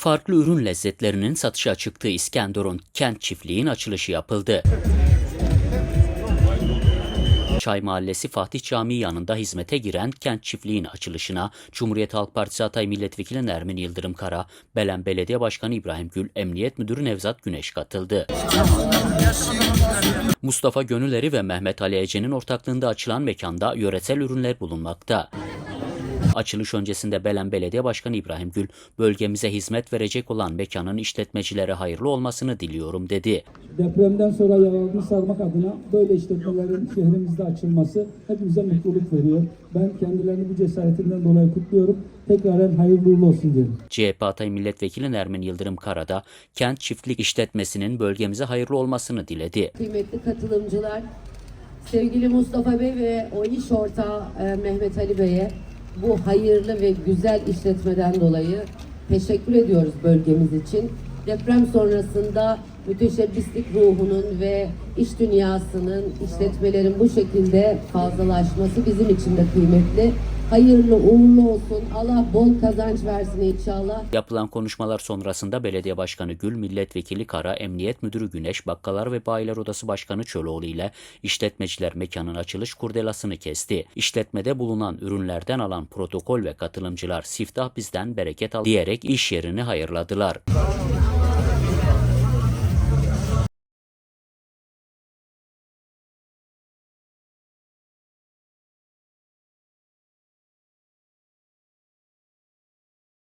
Farklı ürün lezzetlerinin satışa çıktığı İskenderun Kent Çiftliği'nin açılışı yapıldı. Çay Mahallesi Fatih Camii yanında hizmete giren Kent Çiftliği'nin açılışına Cumhuriyet Halk Partisi Hatay Milletvekili Nermin Yıldırım Kara, Belen Belediye Başkanı İbrahim Gül, Emniyet Müdürü Nevzat Güneş katıldı. Mustafa Gönülleri ve Mehmet Ali Ece'nin ortaklığında açılan mekanda yöresel ürünler bulunmakta. Açılış öncesinde Belen Belediye Başkanı İbrahim Gül, bölgemize hizmet verecek olan mekanın işletmecilere hayırlı olmasını diliyorum dedi. Depremden sonra yararını sarmak adına böyle işletmelerin şehrimizde açılması hepimize mutluluk veriyor. Ben kendilerini bu cesaretinden dolayı kutluyorum. Tekraren hayırlı uğurlu olsun diyorum. CHP Hatay Milletvekili Nermin Yıldırım Kara da kent çiftlik işletmesinin bölgemize hayırlı olmasını diledi. kıymetli katılımcılar, sevgili Mustafa Bey ve o iş ortağı e, Mehmet Ali Bey'e bu hayırlı ve güzel işletmeden dolayı teşekkür ediyoruz bölgemiz için. Deprem sonrasında müteşebbislik ruhunun ve iş dünyasının, işletmelerin bu şekilde fazlalaşması bizim için de kıymetli. Hayırlı uğurlu olsun. Allah bol kazanç versin inşallah. Yapılan konuşmalar sonrasında Belediye Başkanı Gül, Milletvekili Kara, Emniyet Müdürü Güneş, Bakkalar ve Bayiler Odası Başkanı Çöloğlu ile işletmeciler mekanın açılış kurdelasını kesti. İşletmede bulunan ürünlerden alan protokol ve katılımcılar siftah bizden bereket al diyerek iş yerini hayırladılar.